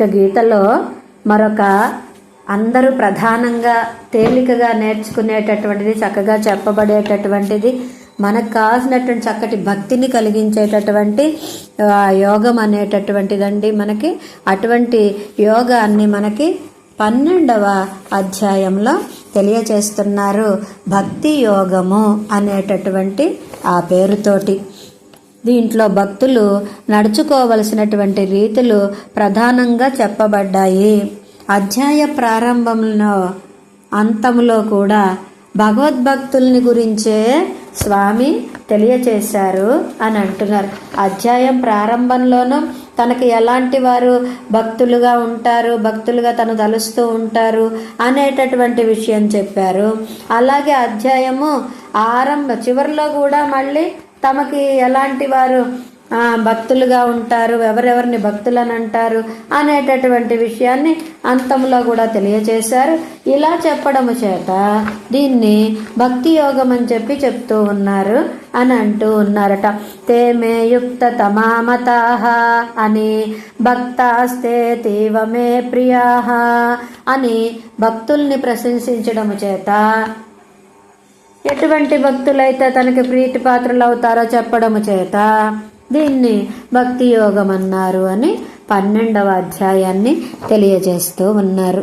ఇక గీతలో మరొక అందరూ ప్రధానంగా తేలికగా నేర్చుకునేటటువంటిది చక్కగా చెప్పబడేటటువంటిది మనకు కావాల్సినటువంటి చక్కటి భక్తిని కలిగించేటటువంటి ఆ, యోగం అనేటటువంటిదండి మనకి. అటువంటి యోగాన్ని మనకి పన్నెండవ అధ్యాయంలో తెలియచేస్తున్నారు. భక్తి యోగము అనేటటువంటి ఆ పేరుతోటి. దీంట్లో భక్తులు నడుచుకోవలసినటువంటి రీతులు ప్రధానంగా చెప్పబడ్డాయి. అధ్యాయ ప్రారంభంలో అంతంలో కూడా భగవద్భక్తుల్ని గురించే స్వామి తెలియచేశారు అని అంటున్నారు. అధ్యాయం ప్రారంభంలోనూ తనకి ఎలాంటి వారు భక్తులుగా ఉంటారు భక్తులుగా తను తలుస్తూ ఉంటారు అనేటటువంటి విషయం చెప్పారు. అలాగే అధ్యాయము ఆరంభ చివరిలో కూడా మళ్ళీ తమకి ఎలాంటి వారు భక్తులుగా ఉంటారు ఎవరెవరిని భక్తులని అంటారు అనేటటువంటి విషయాన్ని అంతంలో కూడా తెలియజేశారు ఇలా చెప్పడము చేత దీన్ని భక్తి యోగం అని చెప్పి చెప్తూ ఉన్నారు అని అంటూ ఉన్నారట. తేమే యుక్త తమామతాహ అని భక్తాస్తే తీవమే ప్రియా అని భక్తుల్ని ప్రశంసించడము చేత ఎటువంటి భక్తులైతే తనకి ప్రీతి పాత్రలు అవుతారో చెప్పడము చేత దీన్ని భక్తి యోగం అన్నారు అని పన్నెండవ అధ్యాయాన్ని తెలియజేస్తూ ఉన్నారు.